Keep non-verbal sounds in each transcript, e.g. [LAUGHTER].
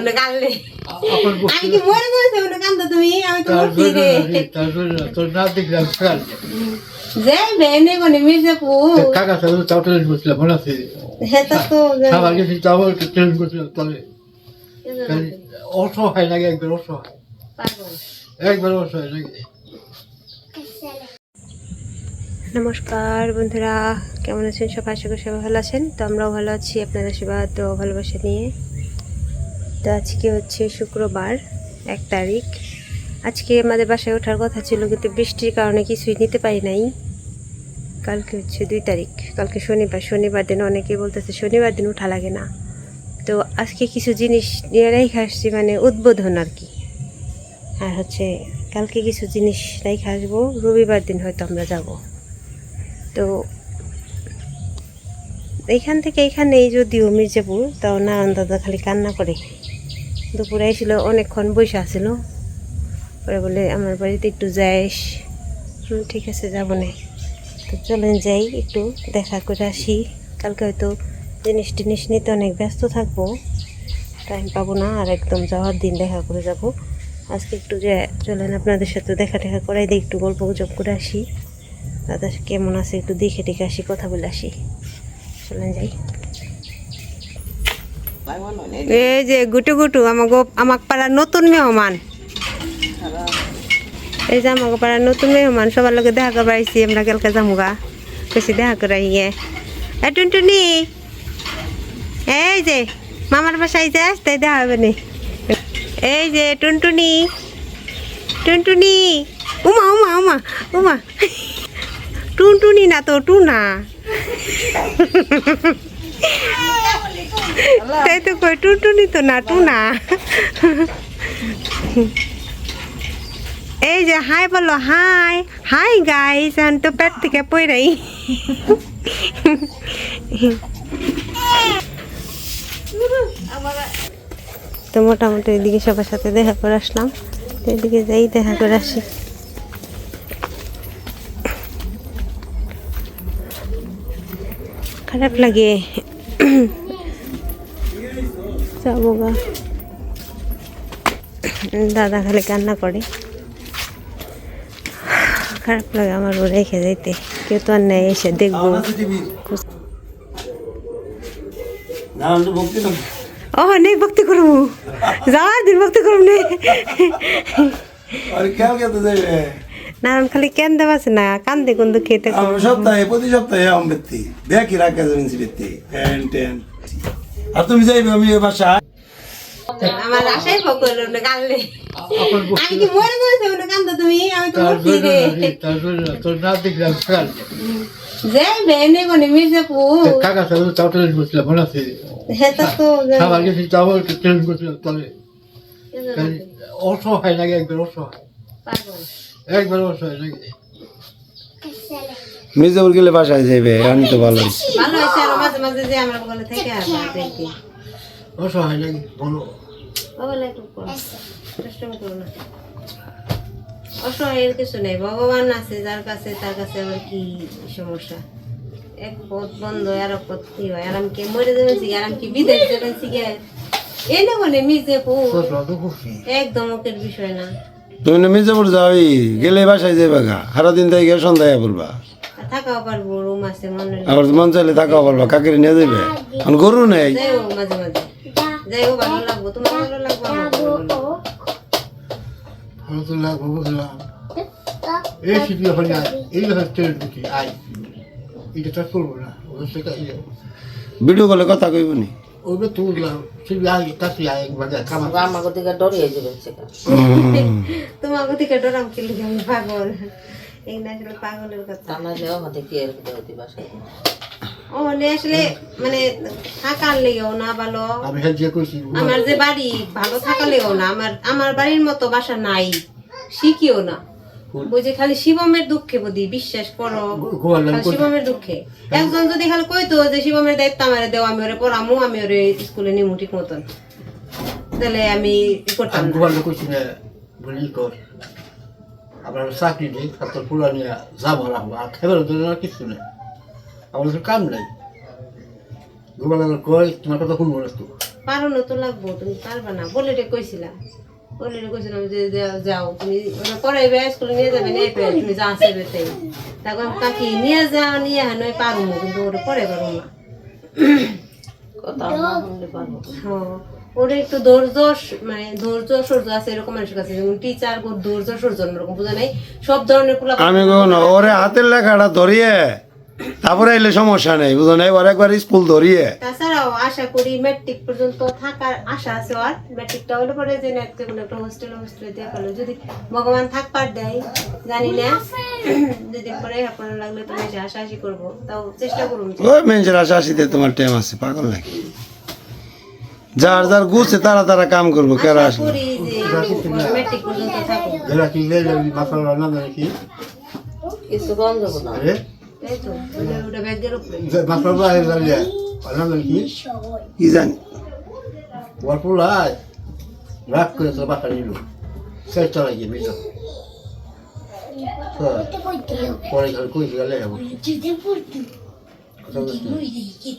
ওটা কানলে এখন আমি কি মরে গেছে? ওটা তুমি আমি তো তার মরছি জন্য রে তার জন্য তোর না দেখলাম যে বেনে কোনে মির্জাপু কাকা সাথে চাও ট্রেন করছিলাম মনে আছে? হেতা তো খাবার গেছি চাও ট্রেন করছিলাম তবে অসহায় লাগে একবার অসহায়। একবার অসহায় লাগে নমস্কার বন্ধুরা কেমন আছেন সবাই? আশা করি সবাই ভালো আছেন। তো আমরাও ভালো আছি আপনাদের আশীর্বাদ ও ভালোবাসা নিয়ে। তো আজকে হচ্ছে শুক্রবার, এক তারিখ। আজকে আমাদের বাসায় ওঠার কথা ছিল, কিন্তু বৃষ্টির কারণে কিছুই নিতে পারি নাই। কালকে হচ্ছে দুই তারিখ, কালকে শনিবার। শনিবার দিন অনেকেই বলতেছে শনিবার দিন উঠা লাগে না। তো আজকে কিছু জিনিস নিয়ে রেখে আসছি মানে উদ্বোধন আর কি। আর হচ্ছে কালকে কিছু জিনিস রেখে আসব, রবিবার দিন হয়তো আমরা যাব। তো এইখান থেকে এইখানেই যদিও মির্জাপুর, তাও নারায়ণ দাদা খালি কান্না করে। দুপুরে এসেছিল অনেকক্ষণ বসে আসছিল পরে বলে, আমার বাড়িতে একটু যাইস। ঠিক আছে, যাব না। তো চলেন যাই, একটু দেখা করে আসি। কালকে হয়তো জিনিস টিনিস নিতে অনেক ব্যস্ত থাকব। টাইম পাবো না, আর একদম যাওয়ার দিন দেখা করে যাব। আজকে একটু যে চলেন আপনাদের সাথে দেখা টেখা করাই দিই একটু গল্প গুজব করে আসি। দাদা কেমন আছে একটু দেখে টেখে আসি, কথা বলে আসি। চলেন যাই। এই যে গুটু গুটু আমাকে আমাক পাড়ার নতুন মেহমান। এই যে আমাকে পাড়ার নতুন মেহমান, সবার লোকে দেখা করবার আইসি আমরা কালকে যামুগা বেশি দেখা করে ইয়ে এ টুনটুনি, এই যে মামার বাসায় যে আসতে দেখা হবে নি। এই যে টুনটুনি টুনটুনি, উমা উমা উমা উমা। টুনটুনি না তো, টুনা। তাই তো কই, টুনটুনি তো না, টুনা। এই যে, হাই বলো, হাই। হাই গাইস আমি তো পেট থেকে পড়াই তো মোটামুটি এদিকে সবার সাথে দেখা করে আসলাম। তো এদিকে যাই, দেখা করে আসি। খারাপ লাগে। যাব গা দাদা খালি কান্না করে। খারাপ লাগে আমার রেখে যাইতে। কেউ তো আর নেই এসে দেখব। ও নেই ভক্তি করব। যাওয়ার দিন ভক্তি করব নে কেন নারায়ণ খালি কেন দেওয়াছে না কান্দে খেতে আমরা সপ্তাহে প্রতি সপ্তাহে আম দেখি রাখা যাবেন বেত্তি ফ্যান ট্যান। আর তুমি যাইবে আমি এ বাসা আমার আশাই পকর কান্দলে এখন আমি কি মরে গেছে ওটা কান্দো তুমি? আমি তো তার মরছি জন্য রে। তার জন্য তোর না দেখলাম কাল যে বেনে কোনে মির্জাপু কাকা সাথে চাও ট্রেন মনে আছে? হেতা তো খাবার গেছি চাও ট্রেন করছিলাম তবে অসহায় লাগে একবার অসহায়? একবার অসহায় লাগে মির্জাপুর গেলে বাসায় যাইবে আমি তো ভালো হয়েছি ভালো হয়েছে আর মাঝে মাঝে যে আমরা বলে থেকে আর দেখি অসহায় লাগে বলো। বাবা একটু কষ্ট করো না। অসহায়ের কিছু নেই ভগবান আছে যার কাছে তার কাছে আবার কি সমস্যা? এক পথ বন্ধ আর এক পথ কি হয়? আরাম কি মরে যাবেন কি আরাম কি বিদেশ যাবেন কি এনে বলে মিজে পু কষ্ট একদম ওকের বিষয় না। তুমি না মির্জাপুর যাওই গেলে বাসায় যাইবে গা সারাদিন তাই গিয়ে সন্ধ্যায় বলবা। আর থাকাও পারব রুম আছে মনে আবার মন চাইলে থাকাও বলবা কাকের নিয়ে যাইবে? এখন গরু নেই। যাইও মাঝে মাঝে। যাইও ভালো লাগবো। তোমার ভালো লাগবো ভালো তো লাগবো বুঝলাম। এই শীত যখন আয়। এই ট্রেন ঢুকি আই এটা তো করব না ওদের থেকে ভিডিও কলে কথা কইব নি? ওগুলো তো বুঝলাম। সেই আগে কাছে আয় একবার আমার ডরিয়ে যাবে সেটা। তোমার থেকে ডরাম আমি পাগল। এই না আসলে পাগলের কথা। তা না হলে আমাদের কি এর দেওয়া বাসায় ও মানে আসলে মানে থাকার লেগেও না ভালো। আমি হ্যাঁ যে কইছি আমার যে বাড়ি ভালো লেগেও না। আমার আমার বাড়ির মতো বাসা নাই শিখিও না। বুঝে খালি শিবমের দুঃখে বুঝি বিশ্বাস করো। শিবমের দুঃখে। একজন যদি খালি কইতো যে শিবমের দায়িত্ব আমার দেও আমি ওরে পড়ামু আমি ওরে স্কুলে নিমু ঠিক মতন। তাহলে আমি করতাম না। না আমরা চাকরি নেই তোর পুরা নিয়ে যাব রাখব আর খেবার জন্য কিছু নেই। আমার তো কাম নাই। গোপাল কয় তোমার কথা শুনব না তো। পারো তো লাগবো তুমি পারবা না। বলে রে কইছিলাম। বলে রে কইছিলাম যে যাও। তুমি ওরা পড়াইবে স্কুলে নিয়ে যাবে নিয়ে পেয়ে তুমি যা চাইবে তাই তারপর কাকি নিয়ে যাও নিয়ে হ্যাঁ নয় পারব কিন্তু ওরা পড়ে পারব না। কথা শুনলে পারব। হ্যাঁ, ওর একটু ধৈর্য মানে ধৈর্য সূর্য আছে এরকম মানুষের কাছে যেমন টিচার ধৈর্য সূর্য এরকম বোঝা নাই? সব ধরনের পোলা আমি কখনো ওরে হাতের লেখাটা ধরিয়ে তারপরে এলে সমস্যা নেই বুঝো নাই? ওর একবার স্কুল ধরিয়ে। তাছাড়াও আশা করি ম্যাট্রিক পর্যন্ত থাকার আশা আছে আর ম্যাট্রিকটা হলে পরে যে না একটা কোনো একটা হোস্টেল হোস্টেলে দিয়ে ফেলো। যদি ভগবান থাকবার দেয় জানি না। [COUGHS] যদি পরে আপনার লাগলে তো আশা আশি করব তাও চেষ্টা করুন। ওই মেঞ্চের আশা আসিতে তোমার টাইম আছে পাগল নাকি? যার যার গুছে তারা তারা কাম করব কেরা আসবে? করি যারা কি? জানে? তো ওর রাগ করে তোর বাসা নিল। সে চলে গিয়ে বেশ পরে ঘরে কই গেলে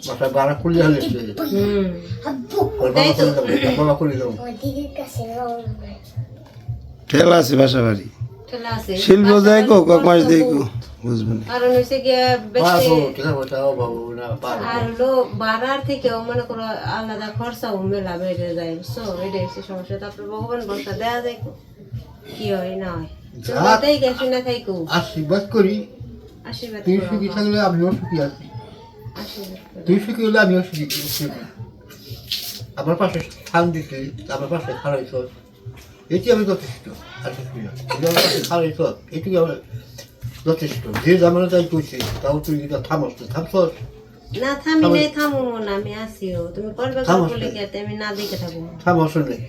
মাথা বাড়া খুললে হলে বাবা খুলে দেবো বাবা খুলে দেবো ঠেলা আছে বাসা বাড়ি শিল্প কো কক মাস দিয়ে কো কারণ বেশি আর মনে করো আলাদা খরচাও মেলা বেড়ে যায় বুঝছ এটা হচ্ছে সমস্যা তারপর ভগবান ভরসা দেওয়া যায় কো। কি হয় না হয় তাই গেছি না থাইকো আশীর্বাদ করি আশীর্বাদ তুই সুখী থাকলে আমিও সুখী আছি আশীর্বাদ করো। তুই সুখী হলে আমিও সুখী। আমার পাশে স্থান দিতে আমার পাশে খারাইছ এটি আমি যথেষ্ট আর কিছুই না। আমার পাশে খারাইছ এটি আমার যথেষ্ট। যে জামানা তাই করছে তাও তুই এটা থামস না। থামস। না থামি নাই থামো না আমি আসিও তুমি করবে। বলে আমি না দেখে থাকব। থামস নেই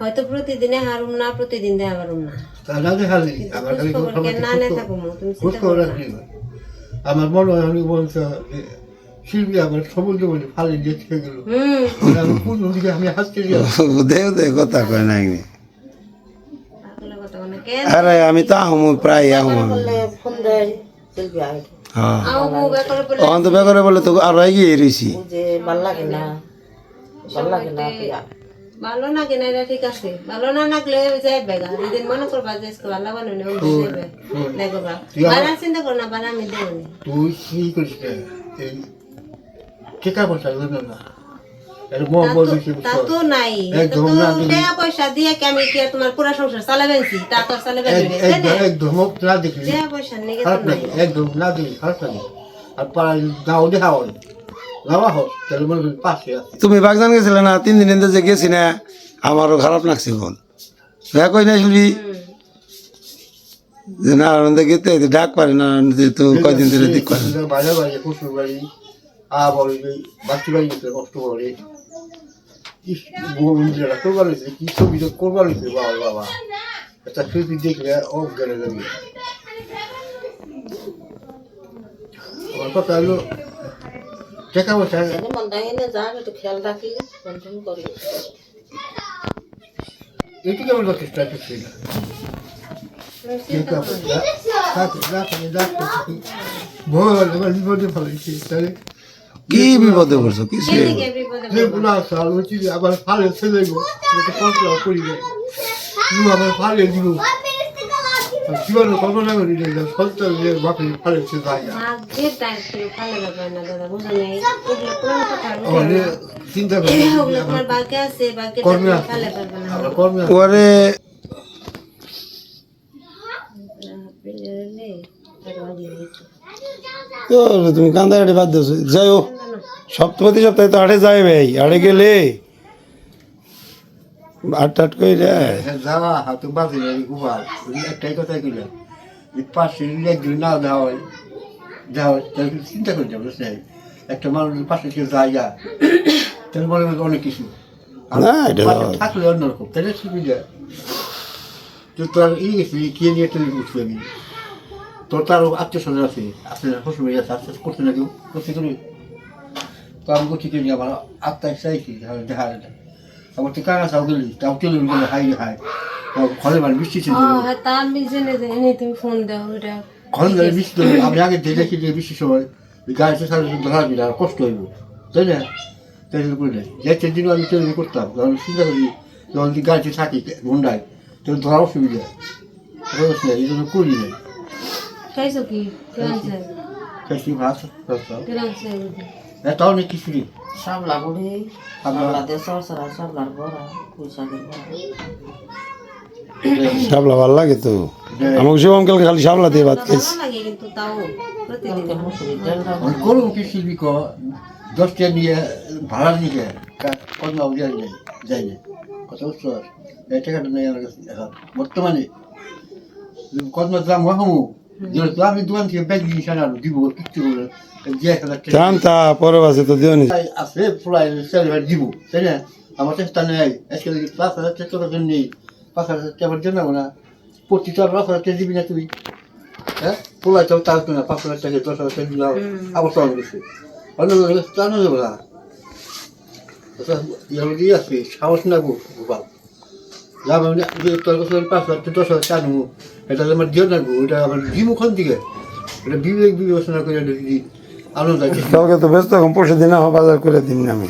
হয়তো প্রতিদিনে হারুম না প্রতিদিন দেখা পারুম না। তা না দেখালি আমার খালি না নে থাকব তুমি চিন্তা করো। আমার মনে হয় আমি বলতে যে শিল্পী আমার সমুদ্র বলে ফালে দিয়ে থেকে গেল আমি কোন দিকে আমি হাসতে কথা কয় নাই নি আরে আমি তো আহম প্রায় আহম হ্যাঁ অন্ত বেকারে বলে তো আরও এগিয়ে রয়েছি বুঝে লাগে না ভালো লাগে না। ভালো না কিনা এটা ঠিক আছে ভালো না লাগলে যাই বেগা যেদিন মনে করবা যে আজকে ভালো বানানো ওই যাবে দেখো বা বানার চিন্তা করো না বানা আমি দেবো তুই কি করিস পয়সা? দেবে না এটা মন বল দিচ্ছে তা তো নাই। একদম না টাকা পয়সা দিয়ে কি আমি কি তোমার পুরা সংসার চালাবেনছি তা তো চালাবেন? একদম একদম না দেখলি টাকা পয়সা নেই খারাপ নাই। একদম না দিলি খারাপ আর গাও দেখা হয়। গাওয়া হোক তাহলে মনে করি পাশে আছে। তুমি বাগদান গেছিলে না? তিন দিন যে গেছি না আমারও খারাপ লাগছে কোন হ্যাঁ কই না শিল্পী যে না আনন্দে গেতে ডাক পারে না আনন্দে তো কয়দিন ধরে দিক করে বাজার বাড়ি শ্বশুর বাড়ি আ বাড়ি বাচ্চা বাড়ি গেছে কষ্ট করে বন্ধুরা করবার হয়েছে কি ছবি করবার হয়েছে বাবা বাবা একটা ছবি দেখলে গেলে যাবে আমার কথা হলো টাকা পয়সা মন খেয়াল রাখি ফোন করি এটুকু আমার যথেষ্ট আছে না কি এদিকে বিপদে আবার ফালে কল্পনা করি আবার ফালে দিব। জীবনে কল্পনা করি বাপে ফালে সে যায় কথা আমাদের চিন্তা করি তুমি কান্দাকাটি বাদ দিয়েছ। যাই হোক সপ্তাহে সপ্তাহে তো হাটে যাই ভাই হাটে গেলে। আট টাট করে যায় যাওয়া হাতে একটাই কইলাম পাশে একদিন না দেওয়া হয় দেওয়া হয় তাহলে চিন্তা করে যাব একটা মানুষের পাশে সে জায়গা তাহলে মনে অনেক কিছু। আর না, এটা থাকলে অন্যরকম তাহলে সুবিধা। তো তোর কে নিয়ে তুই উঠবি? তোর তার আত্মীয় স্বজন আছে আছে শ্বশুর বাড়ি আছে আস্তে করছে না কেউ তো আমি করছি তুমি আমার আত্মা চাইছি দেখা না। আমার তো কাকা চাও গেলি তাও গেলে হাই রে হাই। ঘরে মানে বৃষ্টি ছিল। হ্যাঁ তা আমি জেনে তুমি ফোন দাও ঘরে বৃষ্টি। আমি আগে দেখেছি যে বৃষ্টির সময় গাড়িতে সারা ধরা দিলে আর কষ্ট হইব। তাই না? টেলিফোন করে দেয় যাচ্ছে দিনও আমি করতাম? যখন চিন্তা করি যখন গাড়িতে থাকি গুন্ডায় তখন ধরা অসুবিধা। এই জন্য করি খাইছো কি খাইছি ভাত এটাও কিছু নেই শাপলা বুড়ি শাপলা দিয়ে সরসরা শাপলার বড়া পুঁইশাকের বড়া শাপলা ভালো লাগে তো আমাকে শুভম কালকে খালি শাপলা দিয়ে ভাত খাইছি করুন কি শিল্পী ক দশটা নিয়ে ভাড়া নিয়ে নাই যায় না কত বছর এই টাকাটা নেই আমার কাছে বর্তমানে দাম যেহেতু আমি দোকান থেকে ব্যাগ জিনিস আনানো দিব কিচ্ছু বলে যে এক হাজার টাকা জান তা পরে বাসে তো দিও নি আছে ফুলাই সেলিভার দিব তাই না আমার চেষ্টা নেই আজকে পাঁচ হাজার তোর জন্য নেই পাঁচ হাজার টাকার জন্য না প্রতি চার পাঁচ হাজার দিবি না তুই হ্যাঁ ফুলাই তো তার না পাঁচ হাজার টাকা দশ হাজার টাকা দিলাম আবার চলে গেছে অন্য জানো যাব না দিয়ে আসবে সাহস না গোপাল যাব আমি তোর কাছে পাঁচ হাজার দশ হাজার টাকা নেব এটা আমার দিও না ওটা আমার দিব ওখান থেকে। এটা বিবেক বিবেচনা করে যদি আনন্দ কালকে তো ব্যস্ত এখন পরশু দিন আমার বাজার করে দিন না আমি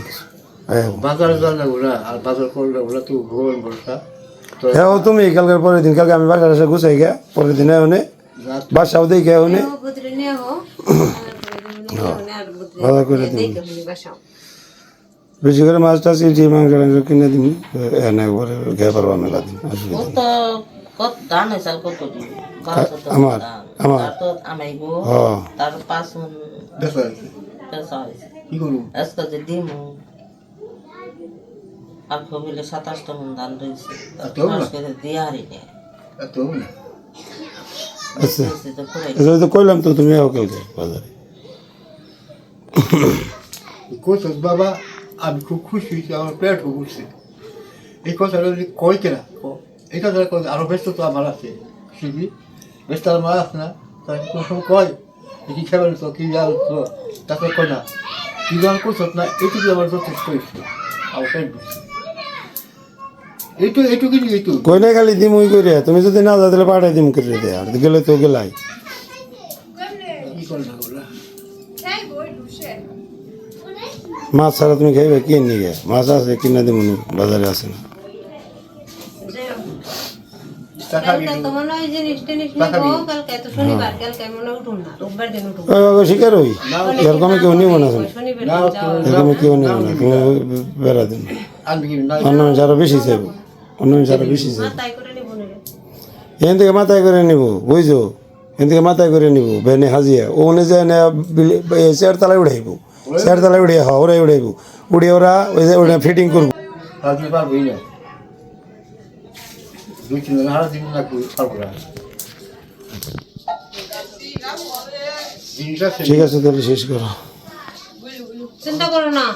এই হব। বাজারে যাওয়া না আর বাজার করলে ওরা তো ভগবান ভরসা হ্যাঁ ও তুমি কালকের পরের দিন কালকে আমি বাসার এসে গুছাই গে পরের দিনে ওনে বাসাও ওনে হো ভালো করে দিন। বেশি করে মাছ টাছ ইটি মাংস টাংস কিনে দিন এনে পরে খেয়ে পারব মেলা দিন অসুবিধা দিন আমার-। আমার। আর কবিলে সাতাশটা মন ধান রয়েছে দিয়ে হারি নেই এত না? আচ্ছা। কইলাম তো তুমি বাজারে। বাবা আমি খুব খুশি হয়েছি আমার পেট খুব খুশি। এই কথাটা যদি কয় কেনা ক- এই কথাটা কয় আরও ব্যস্ত তো আমার আছে শিবি। ব্যস্ত আমার আছে না তাই কোনো সময় কয় কি খাবেন তো কি জাল তো তাকে কয় না। কি জাল করছ না এইটুকু আমার যথেষ্ট হয়েছে আমার পেট বুঝছে এইটু এইটুকু এইটু। কই না খালি দিম ওই করে তুমি যদি না যা দিলে পাঠাই দিম করে দে আর গেলে তো গেলাই। কি করে মাছ ছাড়া তুমি খাইবে কি নিয়ে মাছ আছে কিনা দিমুনি বাজারে আছে না। শিকার হই? এরকম কেউ নিব এরকম কেউ নিব তুমি বেড়া দিন। অন্য মানুষ বেশি চাইব অন্য আরও বেশি চাইব। তাই করে নিবো না। এখান থেকে মাথায় করে নিব বুঝছ? এখান থেকে মাথায় করে নিব বেনে হাজিয়া। ও অনুযায়ী না চেয়ার তালায় উড়াইব চেয়ার তালায় উড়িয়ে হ্যাঁ ওরাই উড়াইব। উড়িয়ে ওরা ওই যে ওটা ফিটিং করব। আপনি পারবই না। দুই তিন দিন আড়াই দিন লাগবে পারব না ঠিক আছে তাহলে শেষ করো। চিন্তা করো না।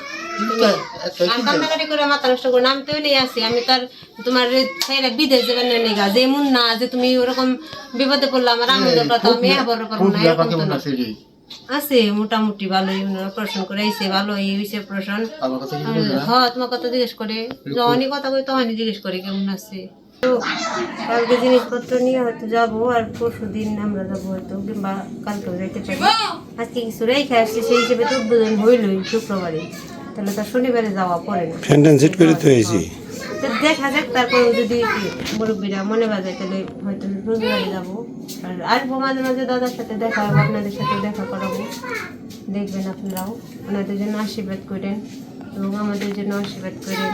কান্নাকাটি করে মাথা নষ্ট করো আমি তো নেই আছি। আমি তার তোমার ছেলে বিদেশ যাবেন না নেগা। যেমন না যে তুমি ওরকম বিপদে পড়লে আমার আনন্দটা তো আমি আর পারব না এরকম তো না। আছে মোটামুটি ভালোই অপারেশন করে আইছে ভালো এই হয়েছে অপারেশন আমার কথা কি বলবে না হ্যাঁ তোমার কথা জিজ্ঞেস করে। যখনই কথা কই তখনই জিজ্ঞেস করে কেমন আছে। তো কালকে জিনিসপত্র নিয়ে হয়তো যাব আর পরশু দিন আমরা যাব হয়তো কিংবা কালকেও যাইতে পারি। আজকে কিছু রেখে আসছে সেই হিসেবে তো উদ্বোধন হইলই শুক্রবারে। তাহলে তো শনিবারে যাওয়া পড়ে না। ফ্যান সেট করে তো দেখা যাক তারপরে যদি মুরব্বীরা মনে বাজায় তাহলে হয়তো রবিবারে যাব। আর আসব মাঝে মাঝে দাদার সাথে দেখা হবে আপনাদের সাথে দেখা করাবো। দেখবেন আপনারাও। ওনাদের জন্য আশীর্বাদ করেন এবং আমাদের জন্য আশীর্বাদ করেন।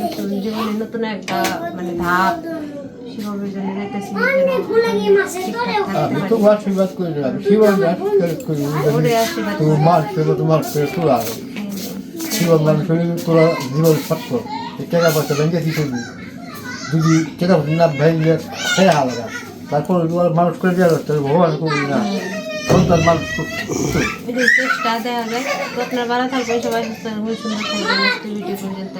নতুন জীবনে নতুন একটা মানে ধাপ আশীর্বাদ করে তোমার জীবন সত্য এই টাকা পয়সা ব্যাংকে কি করবি যদি টাকা পয়সা না ভেঙে খেয়ে আলাদা তারপর মানুষ করে দেওয়া যাচ্ছে ভগবান করবি না। সন্তান মানুষ চেষ্টা আপনার ভালো থাকবে, সবাই সুন্দর ভিডিও পর্যন্ত